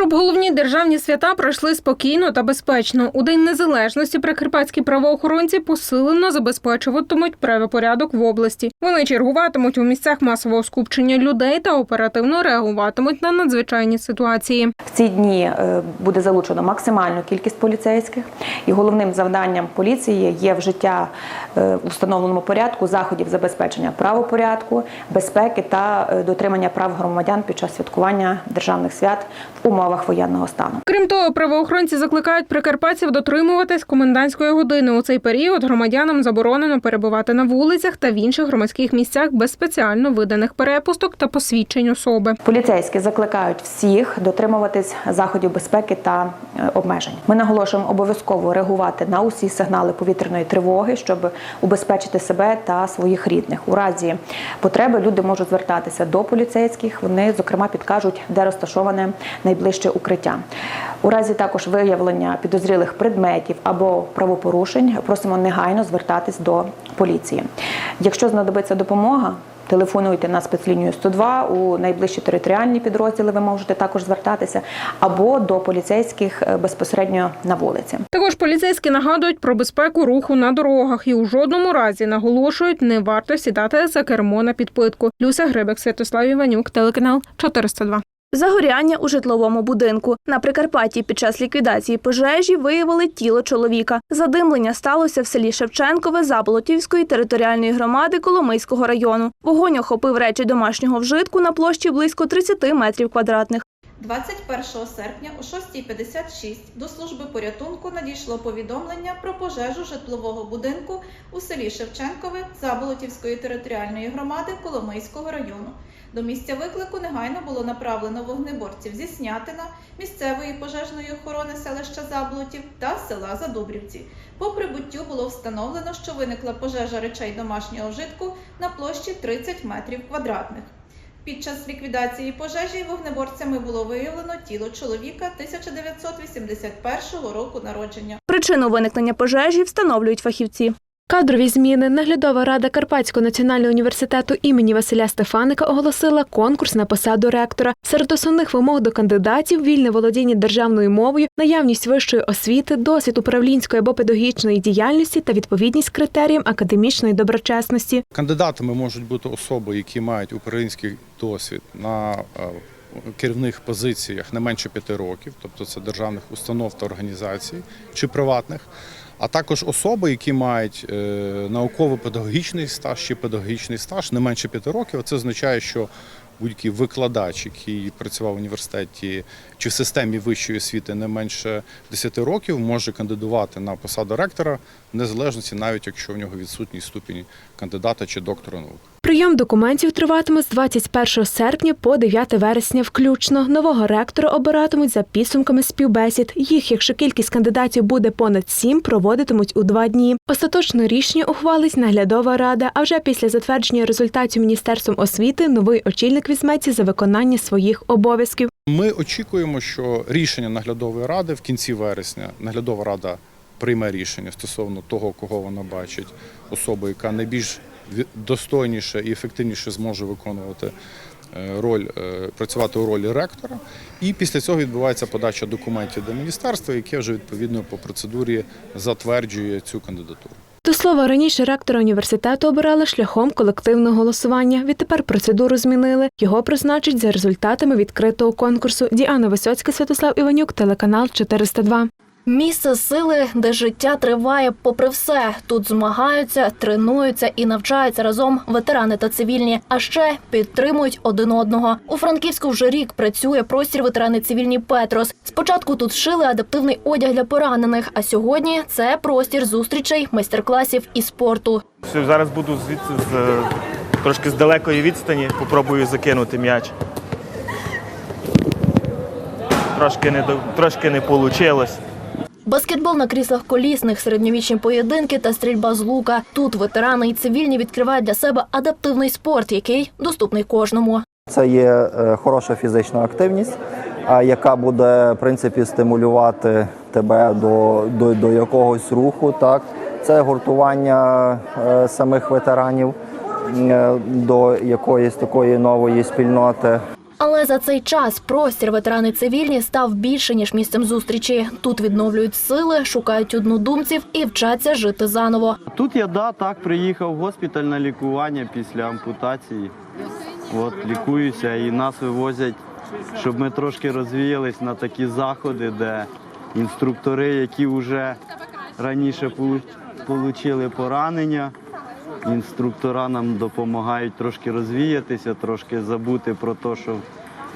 Щоб головні державні свята пройшли спокійно та безпечно. У День Незалежності прикарпатські правоохоронці посилено забезпечуватимуть правопорядок в області. Вони чергуватимуть у місцях масового скупчення людей та оперативно реагуватимуть на надзвичайні ситуації. В ці дні е, буде залучено максимальну кількість поліцейських, і головним завданням поліції є вжиття е, у встановленому порядку заходів забезпечення правопорядку, безпеки та е, дотримання прав громадян під час святкування державних свят в умовах воєнного стану. Крім того, правоохоронці закликають прикарпатців дотримуватись комендантської години. У цей період громадянам заборонено перебувати на вулицях та в інших громадських місцях без спеціально виданих перепусток та посвідчень особи. Поліцейські закликають всіх дотримуватись заходів безпеки та е, обмежень. Ми наголошуємо обов'язково реагувати на усі сигнали повітряної тривоги, щоб убезпечити себе та своїх рідних. У разі потреби люди можуть звертатися до поліцейських. Вони зокрема підкажуть, де розташоване найближче укриття. У разі також виявлення підозрілих предметів або правопорушень просимо негайно звертатись до поліції. Якщо знадобиться допомога. Телефонуйте на спецлінію 102 у найближчі територіальні підрозділи. Ви можете також звертатися або до поліцейських е, безпосередньо на вулиці. Також поліцейські нагадують про безпеку руху на дорогах і у жодному разі наголошують, не варто сідати за кермо на підпитку. Люся Грибик, Святослав Іванюк, телеканал 402. Загоряння у житловому будинку. На Прикарпатті під час ліквідації пожежі виявили тіло чоловіка. Задимлення сталося в селі Шевченкове Заболотівської територіальної громади Коломийського району. Вогонь охопив речі домашнього вжитку на площі близько 30 метрів квадратних. 21 серпня о 6.56 до служби порятунку надійшло повідомлення про пожежу житлового будинку у селі Шевченкове Заболотівської територіальної громади Коломийського району. До місця виклику негайно було направлено вогнеборців зі Снятина, місцевої пожежної охорони селища Заблотів та села Задубрівці. По прибуттю було встановлено, що виникла пожежа речей домашнього вжитку на площі 30 метрів квадратних. Під час ліквідації пожежі вогнеборцями було виявлено тіло чоловіка 1981 року народження. Причину виникнення пожежі встановлюють фахівці. Кадрові зміни наглядова рада Карпатського національного університету імені Василя Стефаника оголосила конкурс на посаду ректора. Серед основних вимог до кандидатів вільне володіння державною мовою, наявність вищої освіти, досвід управлінської або педагогічної діяльності та відповідність критеріям академічної доброчесності. Кандидатами можуть бути особи, які мають український досвід на е, керівних позиціях не менше п'яти років, тобто це державних установ та організацій чи приватних, а також особи, які мають е, науково-педагогічний стаж чи педагогічний стаж не менше п'яти років. Це означає, що будь-який викладач, який працював в університеті чи в системі вищої освіти не менше 10 років, може кандидувати на посаду ректора в незалежності, навіть якщо в нього відсутній ступінь кандидата чи доктора наук. Прийом документів триватиме з 21 серпня по 9 вересня включно. Нового ректора обиратимуть за підсумками співбесід. Їх, якщо кількість кандидатів буде понад сім, проводитимуть у два дні. Остаточне рішення ухвалить наглядова рада. А вже після затвердження результатів міністерством освіти новий очільник візьметься за виконання своїх обов'язків. Ми очікуємо, що рішення наглядової ради в кінці вересня наглядова рада прийме рішення стосовно того, кого вона бачить, особу, яка найбільш достойніше і ефективніше зможе виконувати е, роль, е, працювати у ролі ректора. І після цього відбувається подача документів до міністерства, яке вже відповідно по процедурі затверджує цю кандидатуру. До слова, раніше ректора університету обирали шляхом колективного голосування. Відтепер процедуру змінили. Його призначать за результатами відкритого конкурсу. Діана Висоцька, Святослав Іванюк, телеканал 402. Місце сили, де життя триває попри все. Тут змагаються, тренуються і навчаються разом ветерани та цивільні, а ще підтримують один одного. У Франківську вже рік працює простір ветерани цивільні Петрос. Спочатку тут шили адаптивний одяг для поранених, а сьогодні це простір зустрічей, майстер-класів і спорту. Зараз буду звідси з е, трошки з далекої відстані, попробую закинути м'яч. Трошки не трошки не вийшло. Баскетбол на кріслах колісних, середньовічні поєдинки та стрільба з лука. Тут ветерани і цивільні відкривають для себе адаптивний спорт, який доступний кожному. Це є е, хороша фізична активність, яка буде в принципі стимулювати тебе до, до, до якогось руху. Так, це гуртування е, самих ветеранів е, до якоїсь такої нової спільноти. Але за цей час простір ветерани цивільні став більше ніж місцем зустрічі. Тут відновлюють сили, шукають однодумців і вчаться жити заново. Тут я да, так приїхав в госпіталь на лікування після ампутації. От лікуюся і нас вивозять, щоб ми трошки розвіялись на такі заходи, де інструктори, які вже раніше отримали поранення. Інструктора нам допомагають трошки розвіятися, трошки забути про те, що,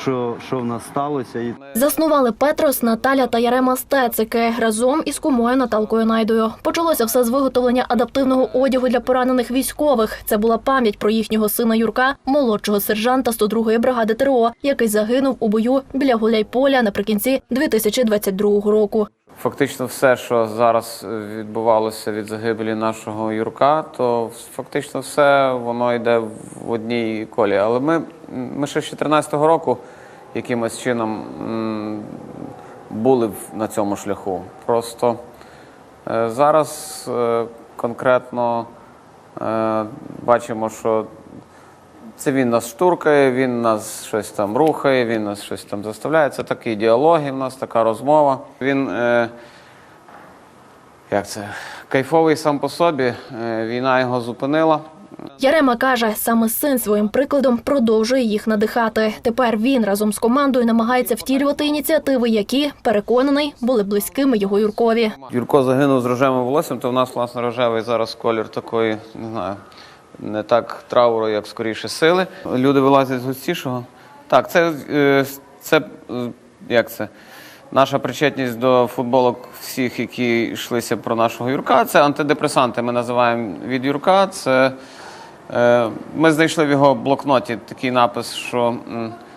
що, що в нас сталося. І Заснували Петрос, Наталя та Ярема Стецики разом із кумою Наталкою Найдою. Почалося все з виготовлення адаптивного одягу для поранених військових. Це була пам'ять про їхнього сина Юрка, молодшого сержанта 102-ї бригади ТРО, який загинув у бою біля Гуляйполя наприкінці 2022 року. Фактично все, що зараз відбувалося від загибелі нашого Юрка, то фактично все воно йде в одній колі. Але ми, ми ще з 2014 року якимось чином були на цьому шляху. Просто е, зараз е, конкретно е, бачимо, що це він нас штуркає, він нас щось там рухає, він нас щось там заставляє. Це такі діалоги в нас, така розмова. Він, е, як це, кайфовий сам по собі, е, війна його зупинила. Ярема каже, саме син своїм прикладом продовжує їх надихати. Тепер він разом з командою намагається втілювати ініціативи, які переконаний були близькими його Юркові. Юрко загинув з рожевим волоссям, то в нас, власне, рожевий зараз колір такої, не знаю, не так трауру, як скоріше сили. Люди вилазять з густішого. Так, це, е, це е, як це? Наша причетність до футболок всіх, які йшлися про нашого Юрка, це антидепресанти. Ми називаємо від Юрка. Це е, ми знайшли в його блокноті такий напис, що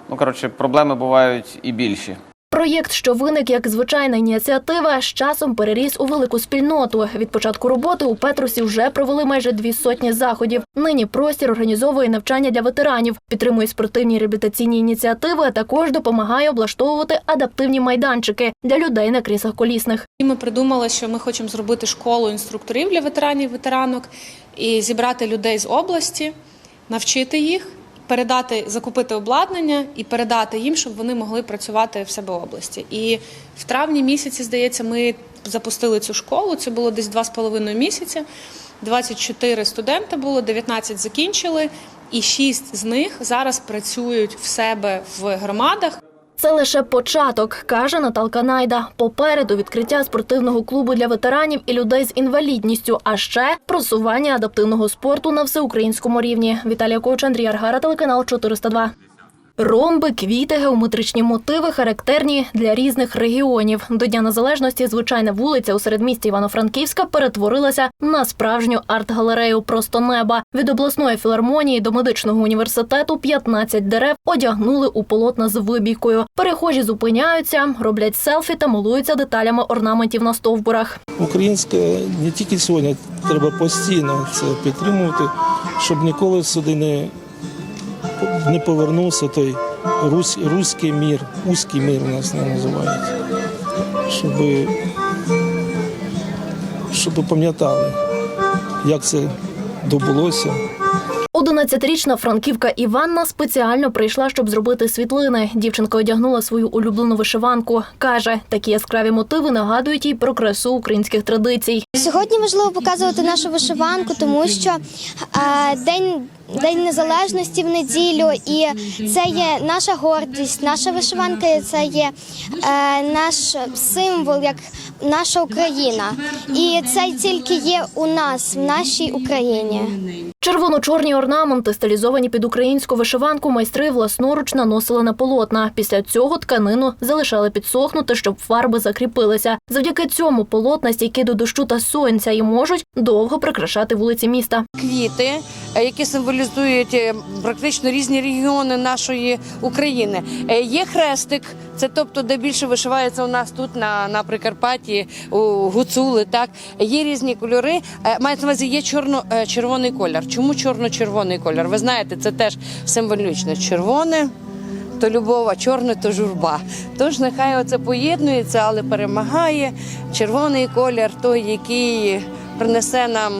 ну коротше, проблеми бувають і більші. Проєкт, що виник як звичайна ініціатива, з часом переріс у велику спільноту. Від початку роботи у Петрусі вже провели майже дві сотні заходів. Нині простір організовує навчання для ветеранів, підтримує спортивні реабілітаційні ініціативи, а також допомагає облаштовувати адаптивні майданчики для людей на кріслах колісних. Ми придумали, що ми хочемо зробити школу інструкторів для ветеранів ветеранок і зібрати людей з області, навчити їх, передати, закупити обладнання і передати їм, щоб вони могли працювати в себе області. І в травні місяці, здається, ми запустили цю школу. Це було десь два з половиною місяця. 24 студенти було, 19 закінчили, і 6 з них зараз працюють в себе в громадах. Це лише початок, каже Наталка Найда. Попереду відкриття спортивного клубу для ветеранів і людей з інвалідністю, а ще просування адаптивного спорту на всеукраїнському рівні. Віталія Ковч, Андрій Аргара, телеканал 402. Ромби, квіти, геометричні мотиви характерні для різних регіонів. До Дня Незалежності звичайна вулиця у середмісті Івано-Франківська перетворилася на справжню арт-галерею просто неба. Від обласної філармонії до медичного університету 15 дерев одягнули у полотна з вибійкою. Перехожі зупиняються, роблять селфі та милуються деталями орнаментів на стовбурах. Українське не тільки сьогодні, треба постійно це підтримувати, щоб ніколи сюди не, не повернувся той русь, руський мір, узький мір у нас не називають. Щоб, щоб пам'ятали, як це добулося. 11-річна франківка Іванна спеціально прийшла, щоб зробити світлини. Дівчинка одягнула свою улюблену вишиванку. Каже, такі яскраві мотиви нагадують їй про красу українських традицій. Сьогодні важливо показувати нашу вишиванку, тому що е, день. День незалежності в неділю, і це є наша гордість, наша вишиванка це є е, наш символ, як наша Україна. І це тільки є у нас, в нашій Україні. Червоно-чорні орнаменти, стилізовані під українську вишиванку, майстри власноруч наносили на полотна. Після цього тканину залишали підсохнути, щоб фарби закріпилися. Завдяки цьому полотна стійкі до дощу та сонця і можуть довго прикрашати вулиці міста. квіти, які символізують е, практично різні регіони нашої України. Е, Є хрестик, це тобто, де більше вишивається у нас тут на, на Прикарпатті, у гуцули. Так є різні кольори. Е, Мається на увазі є чорно-червоний колір. Чому чорно-червоний колір? Ви знаєте, це теж символічно. Червоне то любов, а чорне то журба. Тож нехай оце поєднується, але перемагає червоний колір, той, який принесе нам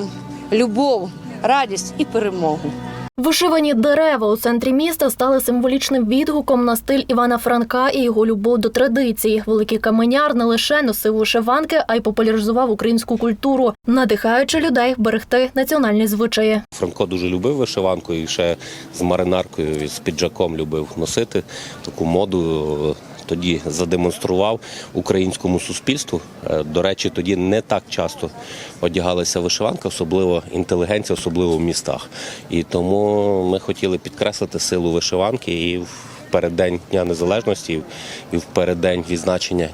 любов, радість і перемогу. Вишивані дерева у центрі міста стали символічним відгуком на стиль Івана Франка і його любов до традиції. Великий каменяр не лише носив вишиванки, а й популяризував українську культуру, надихаючи людей берегти національні звичаї. Франко дуже любив вишиванку і ще з маринаркою, і з піджаком любив носити таку моду. Тоді задемонстрував українському суспільству. Е, До речі, тоді не так часто одягалися вишиванки, особливо інтелігенція, особливо в містах. І тому ми хотіли підкреслити силу вишиванки і в переддень Дня Незалежності і в переддень відзначення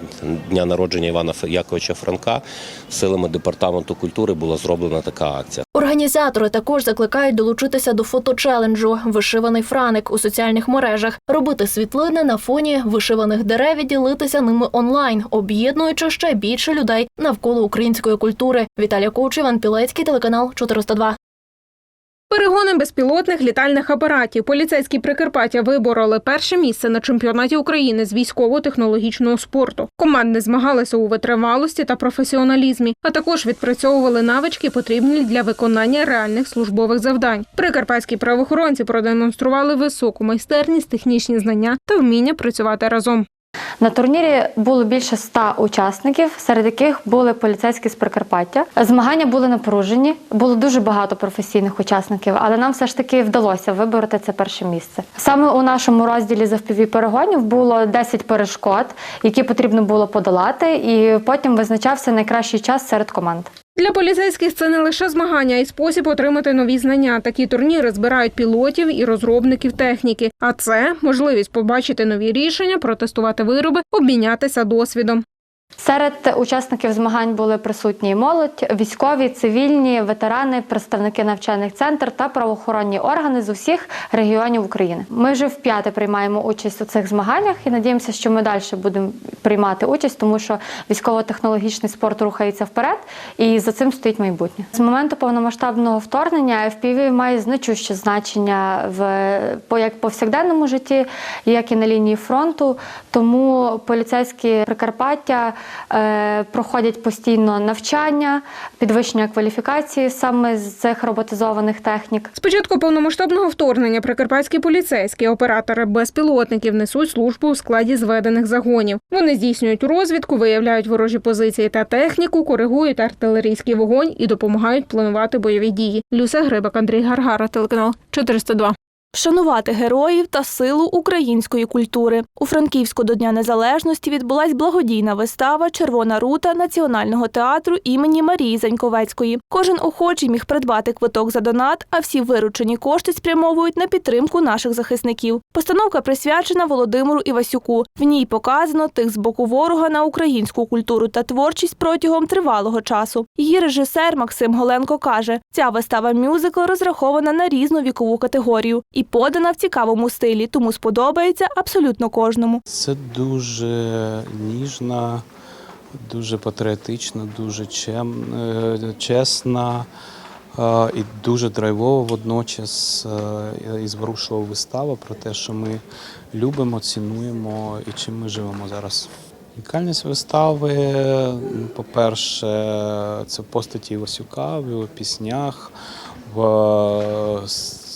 дня народження Івана Яковича Франка силами департаменту культури була зроблена така акція. Організатори також закликають долучитися до фоточеленджу Вишиваний франик у соціальних мережах, робити світлини на фоні вишиваних дерев і ділитися ними онлайн, об'єднуючи ще більше людей навколо української культури. Віталія Коуч, Іван Пілецький, телеканал 402. Перегони безпілотних літальних апаратів. Поліцейські Прикарпаття вибороли перше місце на чемпіонаті України з військово-технологічного спорту. Команди змагалися у витривалості та професіоналізмі, а також відпрацьовували навички, потрібні для виконання реальних службових завдань. Прикарпатські правоохоронці продемонстрували високу майстерність, технічні знання та вміння працювати разом. На турнірі було більше ста учасників, серед яких були поліцейські з Прикарпаття. Змагання були напружені, було дуже багато професійних учасників, але нам все ж таки вдалося вибороти це перше місце. Саме у нашому розділі з FPV перегонів було 10 перешкод, які потрібно було подолати, і потім визначався найкращий час серед команд. Для поліцейських це не лише змагання, а й спосіб отримати нові знання. Такі турніри збирають пілотів і розробників техніки. А це можливість побачити нові рішення, протестувати вироби, обмінятися досвідом. Серед учасників змагань були присутні молодь, військові, цивільні, ветерани, представники навчальних центрів та правоохоронні органи з усіх регіонів України. Ми вже вп'яте приймаємо участь у цих змаганнях і надіємося, що ми далі будемо приймати участь, тому що військово-технологічний спорт рухається вперед, і за цим стоїть майбутнє. З моменту повномасштабного вторгнення FPV має значуще значення в як повсякденному житті, як і на лінії фронту. Тому поліцейські Прикарпаття проходять постійно навчання, підвищення кваліфікації саме з цих роботизованих технік. З початку повномасштабного вторгнення прикарпатські поліцейські оператори безпілотників несуть службу у складі зведених загонів. Вони здійснюють розвідку, виявляють ворожі позиції та техніку, коригують артилерійський вогонь і допомагають планувати бойові дії. Люся Грибак, Андрій Гаргара, телеканал 402. Вшанувати героїв та силу української культури у Франківську до Дня Незалежності відбулась благодійна вистава Червона рута Національного театру імені Марії Заньковецької. Кожен охочий міг придбати квиток за донат, а всі виручені кошти спрямовують на підтримку наших захисників. Постановка присвячена Володимиру Івасюку. В ній показано тих з боку ворога на українську культуру та творчість протягом тривалого часу. Її режисер Максим Голенко каже: ця вистава мюзикл розрахована на різну вікову категорію і подана в цікавому стилі, тому сподобається абсолютно кожному. Це дуже ніжна, дуже патріотична, дуже чем, е, чесна е, і дуже драйвова водночас е, і зворушлива вистава про те, що ми любимо, цінуємо і чим ми живемо зараз. Унікальність вистави, по-перше, це постаті Васюка в його піснях, в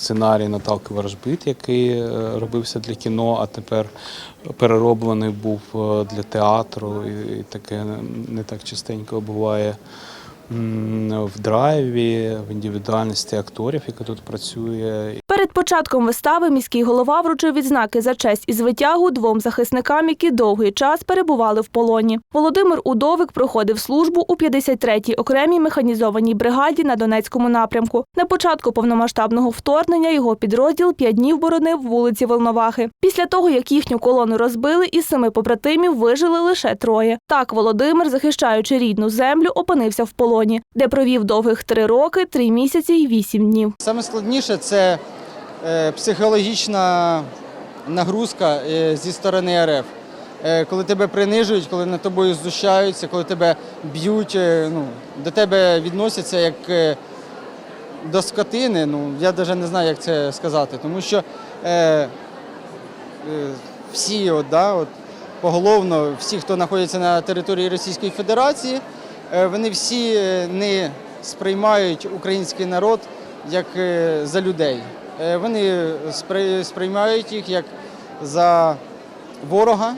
сценарії Наталки Ворожбит, який е, робився для кіно, а тепер перероблений був е, для театру. І таке не так частенько буває в драйві, в індивідуальності акторів, яка тут працює. Перед початком вистави міський голова вручив відзнаки за честь і звитягу двом захисникам, які довгий час перебували в полоні. Володимир Удовик проходив службу у 53-й окремій механізованій бригаді на Донецькому напрямку. На початку повномасштабного вторгнення його підрозділ п'ять днів боронив вулиці Волновахи. Після того, як їхню колону розбили, із семи побратимів вижили лише троє. Так Володимир, захищаючи рідну землю, опинився в полоні, де провів довгих три роки, три місяці і вісім днів. Саме складніше це психологічна нагрузка е, зі сторони РФ. Е, коли тебе принижують, коли над тобою знущаються, коли тебе б'ють, е, ну, до тебе відносяться як е, до скотини. Ну, я навіть не знаю, як це сказати. Тому що е, е, всі, от, да, от, поголовно, всі, хто знаходиться на території Російської Федерації, е, вони всі е, не сприймають український народ як е, за людей. Е, вони спри- сприймають їх як за ворога.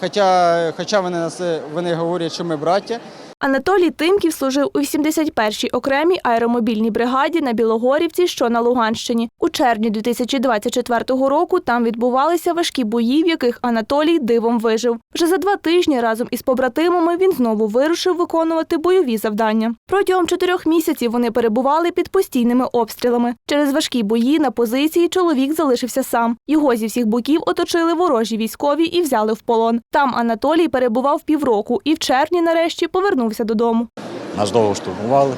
Хоча, хоча вони, нас, вони говорять, що ми браття. Анатолій Тимків служив у 81-й окремій аеромобільній бригаді на Білогорівці, що на Луганщині. У червні 2024 року там відбувалися важкі бої, в яких Анатолій дивом вижив. Вже за два тижні разом із побратимами він знову вирушив виконувати бойові завдання. Протягом чотирьох місяців вони перебували під постійними обстрілами. Через важкі бої на позиції чоловік залишився сам. Його зі всіх боків оточили ворожі військові і взяли в полон. Там Анатолій перебував півроку і в червні нарешті повернувся додому. Нас довго штурмували.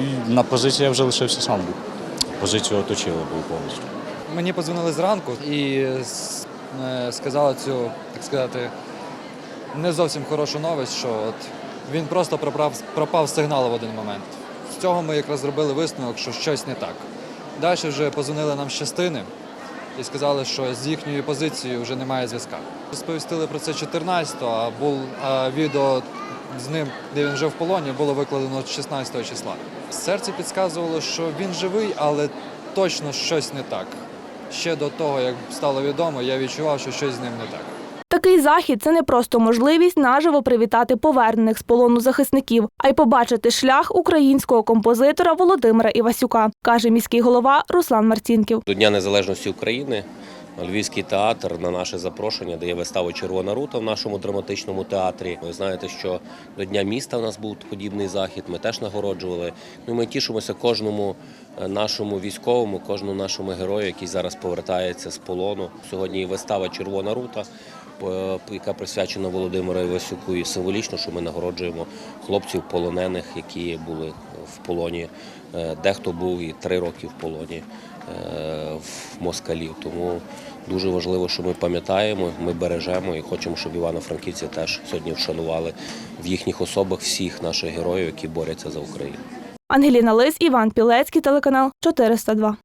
І на позиції я вже лишився сам був. Позицію оточили був повністю. Мені подзвонили зранку і е, сказали цю, так сказати, не зовсім хорошу новість, що от він просто пропав, пропав з сигналу в один момент. З цього ми якраз зробили висновок, що щось не так. Далі вже позвонили нам з частини і сказали, що з їхньою позицією вже немає зв'язка. Сповістили про це 14-го, а а відео з ним, де він вже в полоні, було викладено 16 числа. Серце підказувало, що він живий, але точно щось не так. Ще до того, як стало відомо, я відчував, що щось з ним не так. Такий захід це не просто можливість наживо привітати повернених з полону захисників, а й побачити шлях українського композитора Володимира Івасюка, каже міський голова Руслан Марцінків. До Дня Незалежності України Львівський театр на наше запрошення дає виставу Червона рута в нашому драматичному театрі. Ви знаєте, що до Дня міста в нас був подібний захід. Ми теж нагороджували. Ну, ми тішимося кожному е, нашому військовому, кожному нашому герою, який зараз повертається з полону. Сьогодні вистава Червона рута. по- Яка присвячена Володимиру Івасюку, і символічно, що ми нагороджуємо хлопців полонених, які були в полоні. Е, Дехто був і три роки в полоні е, в москалів. Тому дуже важливо, що ми пам'ятаємо, ми бережемо і хочемо, щоб івано-франківці теж сьогодні вшанували в їхніх особах всіх наших героїв, які борються за Україну. Ангеліна Лис, Іван Пілецький, телеканал 402.